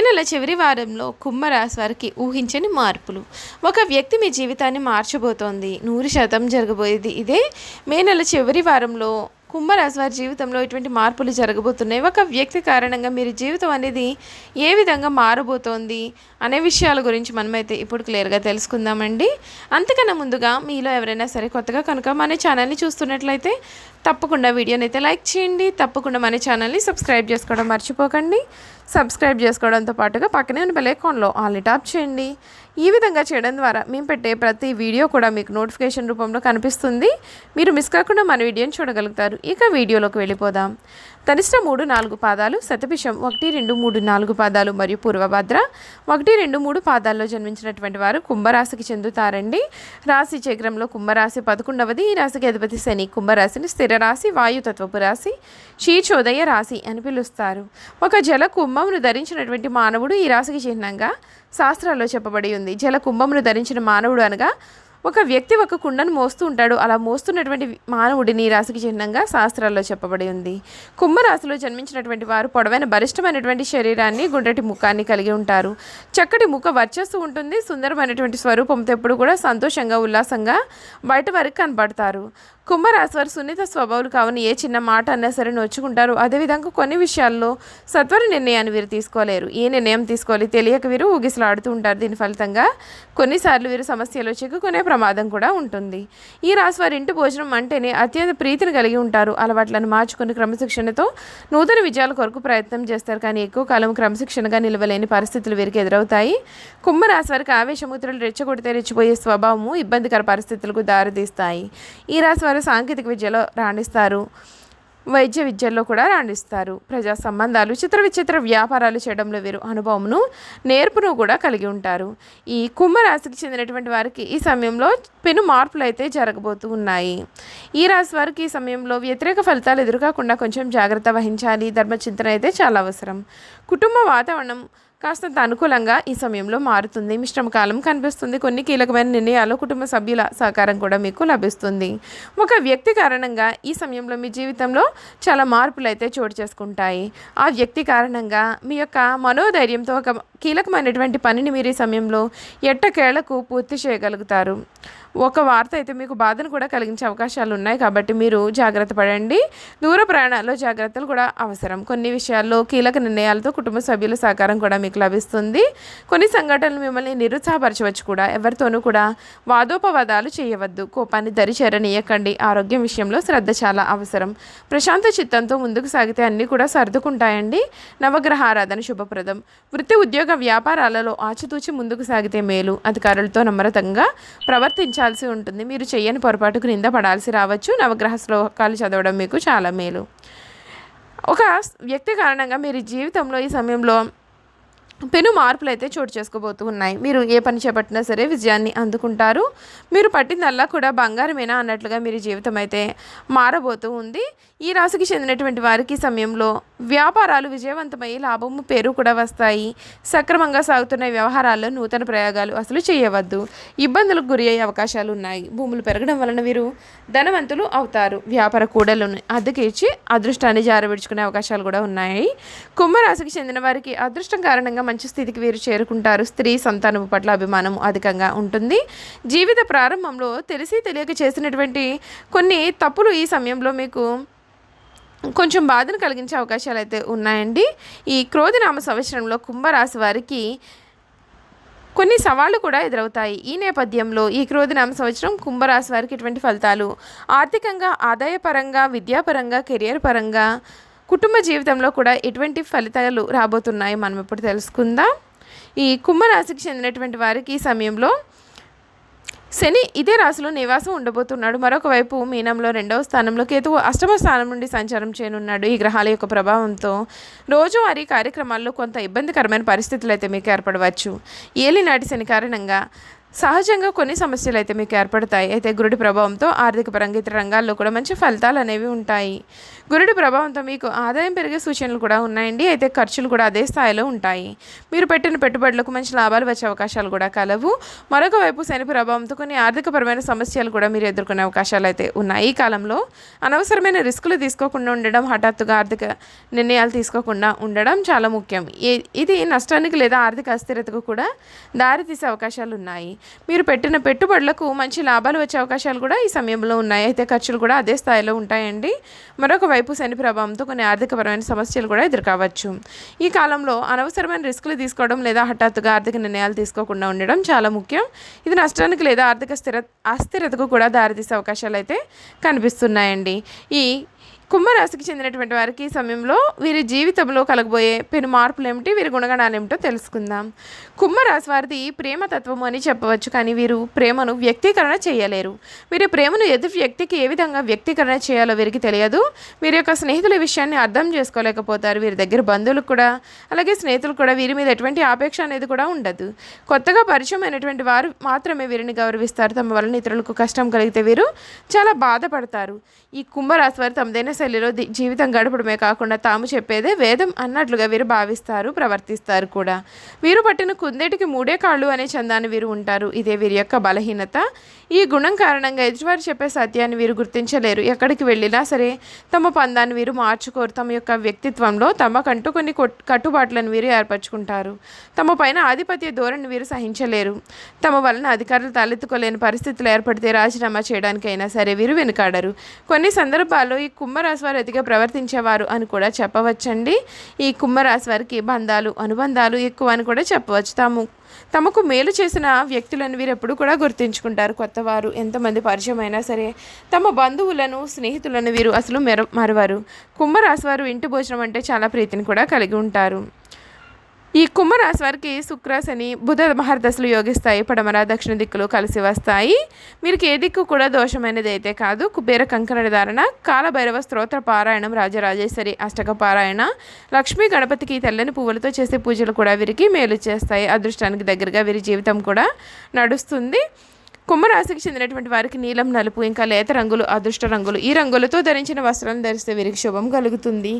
నెల చివరి వారంలో కుంభరాశి వారికి ఊహించని మార్పులు. ఒక వ్యక్తి మీ జీవితాన్ని మార్చబోతోంది. నూరు శాతం జరగబోయేది ఇదే. మే నెల చివరి వారంలో కుంభరాశి వారి జీవితంలో ఇటువంటి మార్పులు జరగబోతున్నాయి. ఒక వ్యక్తి కారణంగా మీరు జీవితం అనేది ఏ విధంగా మారబోతోంది అనే విషయాల గురించి మనమైతే ఇప్పుడు క్లియర్గా తెలుసుకుందామండి. అంతకన్నా ముందుగా మీలో ఎవరైనా సరే కొత్తగా కనుక మన ఛానల్ని చూస్తున్నట్లయితే తప్పకుండా వీడియోని అయితే లైక్ చేయండి. తప్పకుండా మన ఛానల్ని సబ్స్క్రైబ్ చేసుకోవడం మర్చిపోకండి. సబ్స్క్రైబ్ చేసుకోవడంతో పాటుగా పక్కనే ఉన్న బెలైకాన్లో ఆల్ని టాప్ చేయండి. ఈ విధంగా చేయడం ద్వారా మేము పెట్టే ప్రతి వీడియో కూడా మీకు నోటిఫికేషన్ రూపంలో కనిపిస్తుంది. మీరు మిస్ కాకుండా మన వీడియోని చూడగలుగుతారు. ఇక వీడియోలోకి వెళ్ళిపోదాం. తనిష్ట మూడు నాలుగు పాదాలు శతపిషం ఒకటి రెండు మూడు నాలుగు పాదాలు మరియు పూర్వభద్ర ఒకటి రెండు మూడు పాదాల్లో జన్మించినటువంటి వారు కుంభరాశికి చెందుతారండి. రాశి చక్రంలో కుంభరాశి పదకొండవది ఈ రాశికి అధిపతి శని. కుంభరాశిని స్థిర రాశి వాయుతత్వపు రాశి శీచోదయ రాశి అని పిలుస్తారు. ఒక జల కుంభమును ధరించినటువంటి మానవుడు ఈ రాశికి చిహ్నంగా శాస్త్రాల్లో చెప్పబడి ఉంది. జల కుంభమును ధరించిన మానవుడు అనగా ఒక వ్యక్తి ఒక కుండను మోస్తూ ఉంటాడు. అలా మోస్తున్నటువంటి మానవుడిని రాశికి చిహ్నంగా శాస్త్రాల్లో చెప్పబడి ఉంది. కుంభరాశిలో జన్మించినటువంటి వారు పొడవైన బలిష్టమైనటువంటి శరీరాన్ని గుండ్రటి ముఖాన్ని కలిగి ఉంటారు. చక్కటి ముఖ వర్చస్సు ఉంటుంది. సుందరమైనటువంటి స్వరూపంతో ఎప్పుడు కూడా సంతోషంగా ఉల్లాసంగా బయట వారికి కనబడతారు. కుంభరాశి వారు సున్నిత స్వభావులు కావున ఏ చిన్న మాట అన్నా సరే నొచ్చుకుంటారు. అదేవిధంగా కొన్ని విషయాల్లో సత్వర నిర్ణయాన్ని వీరు తీసుకోలేరు. ఏ నిర్ణయం తీసుకోవాలి తెలియక వీరు ఊగిసలాడుతూ ఉంటారు. దీని ఫలితంగా కొన్నిసార్లు వీరు సమస్యలో చిక్కుకునే ప్రమాదం కూడా ఉంటుంది. ఈ రాశి వారి ఇంటి భోజనం అంటేనే అత్యంత ప్రీతిని కలిగి ఉంటారు. అలవాట్లను మార్చుకుని క్రమశిక్షణతో నూతన విజయాల కొరకు ప్రయత్నం చేస్తారు. కానీ ఎక్కువ కాలం క్రమశిక్షణగా నిలవలేని పరిస్థితులు వీరికి ఎదురవుతాయి. కుంభరాశి వారికి ఆవేశముద్రలు రెచ్చగొడితే రెచ్చిపోయే స్వభావము ఇబ్బందికర పరిస్థితులకు దారితీస్తాయి. ఈ రాశి వారు సాంకేతిక విద్యలో రాణిస్తారు. వైద్య విద్యల్లో కూడా రాణిస్తారు. ప్రజా సంబంధాలు చిత్ర విచిత్ర వ్యాపారాలు చేయడంలో వీరు అనుభవమును నేర్పును కూడా కలిగి ఉంటారు. ఈ కుంభరాశికి చెందినటువంటి వారికి ఈ సమయంలో పెను మార్పులు అయితే జరగబోతూ ఉన్నాయి. ఈ రాశి వారికి ఈ సమయంలో వ్యతిరేక ఫలితాలు ఎదురుకాకుండా కొంచెం జాగ్రత్త వహించాలి. ధర్మచింతన అయితే చాలా అవసరం. కుటుంబ వాతావరణం కాస్తంత అనుకూలంగా ఈ సమయంలో మారుతుంది. మిశ్రమ కాలం కనిపిస్తుంది. కొన్ని కీలకమైన నిర్ణయాలు కుటుంబ సభ్యుల సహకారం కూడా మీకు లభిస్తుంది. ఒక వ్యక్తి కారణంగా ఈ సమయంలో మీ జీవితంలో చాలా మార్పులు అయితే చోటు చేసుకుంటాయి. ఆ వ్యక్తి కారణంగా మీ యొక్క మనోధైర్యంతో ఒక కీలకమైనటువంటి పనిని మీరు ఈ సమయంలో ఎట్టకేళ్ళకు పూర్తి చేయగలుగుతారు. ఒక వార్త అయితే మీకు బాధను కూడా కలిగించే అవకాశాలు ఉన్నాయి కాబట్టి మీరు జాగ్రత్త పడండి. దూర ప్రయాణాల్లో జాగ్రత్తలు కూడా అవసరం. కొన్ని విషయాల్లో కీలక నిర్ణయాలతో కుటుంబ సభ్యుల సహకారం కూడా మీకు లభిస్తుంది. కొన్ని సంఘటనలు మిమ్మల్ని నిరుత్సాహపరచవచ్చు కూడా. ఎవరితోనూ కూడా వాదోపవాదాలు చేయవద్దు. కోపాన్ని దరిచేరనీయకండి. ఆరోగ్యం విషయంలో శ్రద్ధ చాలా అవసరం. ప్రశాంత చిత్తంతో ముందుకు సాగితే అన్నీ కూడా సర్దుకుంటాయండి. నవగ్రహ ఆరాధన శుభప్రదం. వృత్తి ఉద్యోగ వ్యాపారాలలో ఆచితూచి ముందుకు సాగితే మేలు. అధికారులతో నమ్రతంగా ప్రవర్తించాల్సి ఉంటుంది. మీరు చేయని పొరపాటుకు నింద పడాల్సి రావచ్చు. నవగ్రహ శ్లోకాలు చదవడం మీకు చాలా మేలు. ఒక వ్యక్తి కారణంగా మీరు జీవితంలో ఈ సమయంలో పెను మార్పులు అయితే చోటు చేసుకోబోతూ ఉన్నాయి మీరు ఏ పని చేపట్టినా సరే విజయాన్ని అందుకుంటారు. మీరు పట్టిందల్లా కూడా బంగారమేనా అన్నట్లుగా మీరు జీవితం అయితే మారబోతూ ఉంది. ఈ రాశికి చెందినటువంటి వారికి సమయంలో వ్యాపారాలు విజయవంతమై లాభము పేరు కూడా వస్తాయి. సక్రమంగా సాగుతున్న వ్యవహారాల్లో నూతన ప్రయోగాలు అసలు చేయవద్దు. ఇబ్బందులకు గురి అయ్యే అవకాశాలు ఉన్నాయి. భూములు పెరగడం వలన వీరు ధనవంతులు అవుతారు. వ్యాపార కూడలను అద్దెకి ఇచ్చి అదృష్టాన్ని జారవిడుచుకునే అవకాశాలు కూడా ఉన్నాయి. కుంభరాశికి చెందిన వారికి అదృష్టం కారణంగా మంచి స్థితికి వీరు చేరుకుంటారు. స్త్రీ సంతానం పట్ల అభిమానం అధికంగా ఉంటుంది. జీవిత ప్రారంభంలో తెలిసి తెలియక చేసినటువంటి కొన్ని తప్పులు ఈ సమయంలో మీకు కొంచెం బాధను కలిగించే అవకాశాలు అయితే ఉన్నాయండి. ఈ క్రోధినామ సంవత్సరంలో కుంభరాశి వారికి కొన్ని సవాళ్ళు కూడా ఎదురవుతాయి. ఈ నేపథ్యంలో ఈ క్రోధినామ సంవత్సరం కుంభరాశి వారికి ఇటువంటి ఫలితాలు? ఆర్థికంగా ఆదాయపరంగా విద్యాపరంగా కెరియర్ పరంగా కుటుంబ జీవితంలో కూడా ఎటువంటి ఫలితాలు రాబోతున్నాయి మనం ఇప్పుడు తెలుసుకుందాం. ఈ కుంభరాశికి చెందినటువంటి వారికి ఈ సమయంలో శని ఇదే రాశిలో నివాసం ఉండబోతున్నాడు. మరొక వైపు మీనంలో రెండవ స్థానంలో కేతువు అష్టమ స్థానం నుండి సంచారం చేయనున్నాడు. ఈ గ్రహాల యొక్క ప్రభావంతో రోజువారీ కార్యక్రమాల్లో కొంత ఇబ్బందికరమైన పరిస్థితులు అయితే మీకు ఏర్పడవచ్చు. ఏలినాటి శని కారణంగా సహజంగా కొన్ని సమస్యలు అయితే మీకు ఏర్పడతాయి. అయితే గురుడి ప్రభావంతో ఆర్థిక పరంగా ఇతర రంగాల్లో కూడా మంచి ఫలితాలు అనేవి ఉంటాయి. గురుడి ప్రభావంతో మీకు ఆదాయం పెరిగే సూచనలు కూడా ఉన్నాయండి. అయితే ఖర్చులు కూడా అదే స్థాయిలో ఉంటాయి. మీరు పెట్టిన పెట్టుబడులకు మంచి లాభాలు వచ్చే అవకాశాలు కూడా కలవు. మరొక వైపు శని ప్రభావంతో కొన్ని ఆర్థికపరమైన సమస్యలు కూడా మీరు ఎదుర్కొనే అవకాశాలు అయితే ఉన్నాయి. ఈ కాలంలో అనవసరమైన రిస్కులు తీసుకోకుండా ఉండడం హఠాత్తుగా ఆర్థిక నిర్ణయాలు తీసుకోకుండా ఉండడం చాలా ముఖ్యం. ఇది నష్టానికి లేదా ఆర్థిక అస్థిరతకు కూడా దారితీసే అవకాశాలు ఉన్నాయి. మీరు పెట్టిన పెట్టుబడులకు మంచి లాభాలు వచ్చే అవకాశాలు కూడా ఈ సమయంలో ఉన్నాయి. అయితే ఖర్చులు కూడా అదే స్థాయిలో ఉంటాయండి. మరొక వైపు శని ప్రభావంతో కొన్ని ఆర్థికపరమైన సమస్యలు కూడా ఎదుర్కోవచ్చు. ఈ కాలంలో అనవసరమైన రిస్కులు తీసుకోవడం లేదా హఠాత్తుగా ఆర్థిక నిర్ణయాలు తీసుకోకుండా ఉండడం చాలా ముఖ్యం. ఇది నష్టానికి లేదా ఆర్థిక స్థిర అస్థిరతకు కూడా దారితీసే అవకాశాలు అయితే కనిపిస్తున్నాయండి. ఈ కుంభరాశికి చెందినటువంటి వారికి ఈ సమయంలో వీరి జీవితంలో కలగబోయే పెను మార్పులు ఏమిటి వీరి గుణగణాలు ఏమిటో తెలుసుకుందాం. కుంభరాశి వారిది ప్రేమతత్వం అని చెప్పవచ్చు కానీ వీరు ప్రేమను వ్యక్తీకరణ చేయలేరు. వీరి ప్రేమను ఎదుటి వ్యక్తికి ఏ విధంగా వ్యక్తీకరణ చేయాలో వీరికి తెలియదు. వీరి యొక్క స్నేహితుల విషయాన్ని అర్థం చేసుకోలేకపోతారు. వీరి దగ్గర బంధువులకు కూడా అలాగే స్నేహితులు కూడా వీరి మీద ఎటువంటి ఆపేక్ష అనేది కూడా ఉండదు. కొత్తగా పరిచయం అయినటువంటి వారు మాత్రమే వీరిని గౌరవిస్తారు. తమ వలన ఇతరులకు కష్టం కలిగితే వీరు చాలా బాధపడతారు. ఈ కుంభరాశి వారు తమదైన శైలిలో జీవితం గడపడమే కాకుండా తాము చెప్పేదే వేదం అన్నట్లుగా వీరు భావిస్తారు ప్రవర్తిస్తారు కూడా. వీరు పట్టిన కుందేటికి మూడే కాళ్ళు అనే చందాన్ని వీరు ఉంటారు. ఇదే వీరి యొక్క బలహీనత. ఈ గుణం కారణంగా ఎదుటివారు చెప్పే సత్యాన్ని వీరు గుర్తించలేరు. ఎక్కడికి వెళ్ళినా సరే తమ పందాన్ని వీరు మార్చుకోరు. తమ యొక్క వ్యక్తిత్వంలో తమకంటూ కొన్ని కట్టుబాట్లను వీరు ఏర్పరచుకుంటారు. తమ పైన ఆధిపత్య ధోరణి వీరు సహించలేరు. తమ వలన అధికారులు తలెత్తుకోలేని పరిస్థితులు ఏర్పడితే రాజీనామా చేయడానికైనా సరే వీరు వెనుకాడరు. కొన్ని సందర్భాల్లో ఈ కుమ్మర కుంభరాశి వారు అతిగా ప్రవర్తించేవారు అని కూడా చెప్పవచ్చండి. ఈ కుంభరాశి వారికి బంధాలు అనుబంధాలు ఎక్కువ అని కూడా చెప్పవచ్చు. తాము తమకు మేలు చేసిన వ్యక్తులను వీరు ఎప్పుడు కూడా గుర్తించుకుంటారు. కొత్తవారు ఎంతమంది పరిచయం అయినా సరే తమ బంధువులను స్నేహితులను వీరు అసలు మెర మరవారు. కుంభరాశి వారు ఇంటి భోజనం అంటే చాలా ప్రీతిని కూడా కలిగి ఉంటారు. ఈ కుంభరాశి వారికి శుక్రాశని బుధ మహర్దశలు యోగిస్తాయి. పడమర దక్షిణ దిక్కులు కలిసి వస్తాయి. వీరికి ఏ దిక్కు కూడా దోషమైనది అయితే కాదు. కుబేర కంకణ ధారణ కాలభైరవ స్తోత్ర పారాయణం రాజరాజేశ్వరి అష్టక పారాయణ లక్ష్మీ గణపతికి తెల్లని పువ్వులతో చేసే పూజలు కూడా వీరికి మేలు చేస్తాయి. అదృష్టానికి దగ్గరగా వీరి జీవితం కూడా నడుస్తుంది. కుంభరాశికి చెందినటువంటి వారికి నీలం నలుపు ఇంకా లేత రంగులు అదృష్ట రంగులు ఈ రంగులతో ధరించిన వస్త్రాలను ధరిస్తే వీరికి శుభం కలుగుతుంది.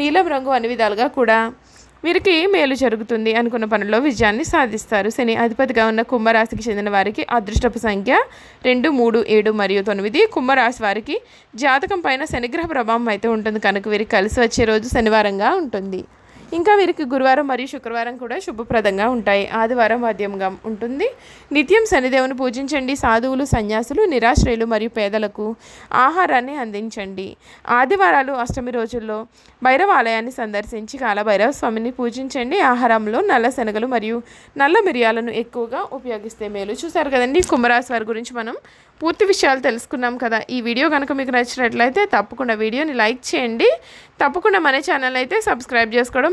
నీలం రంగు అన్ని విధాలుగా కూడా వీరికి మేలు జరుగుతుంది అనుకున్న పనుల్లో విజయాన్ని సాధిస్తారు. శని అధిపతిగా ఉన్న కుంభరాశికి చెందిన వారికి అదృష్టపు సంఖ్య రెండు మూడు ఏడు మరియు తొమ్మిది. కుంభరాశి వారికి జాతకం పైన శనిగ్రహ ప్రభావం అయితే ఉంటుంది. కనుక వీరికి కలిసి వచ్చే రోజు శనివారంగా ఉంటుంది. ఇంకా వీరికి గురువారం మరియు శుక్రవారం కూడా శుభప్రదంగా ఉంటాయి. ఆదివారం వాద్యంగా ఉంటుంది. నిత్యం శనిదేవుని పూజించండి. సాధువులు సన్యాసులు నిరాశ్రయులు మరియు పేదలకు ఆహారాన్ని అందించండి. ఆదివారాలు అష్టమి రోజుల్లో భైరవ ఆలయాన్ని సందర్శించి కాలభైరవ స్వామిని పూజించండి. ఆహారంలో నల్ల శనగలు మరియు నల్ల మిరియాలను ఎక్కువగా ఉపయోగిస్తే మేలు. చూసారు కదండి? కుంభరాశి వారి గురించి మనం పూర్తి విషయాలు తెలుసుకున్నాం కదా. ఈ వీడియో కనుక మీకు నచ్చినట్లయితే తప్పకుండా వీడియోని లైక్ చేయండి. తప్పకుండా మన ఛానల్ అయితే సబ్స్క్రైబ్ చేసుకోవడం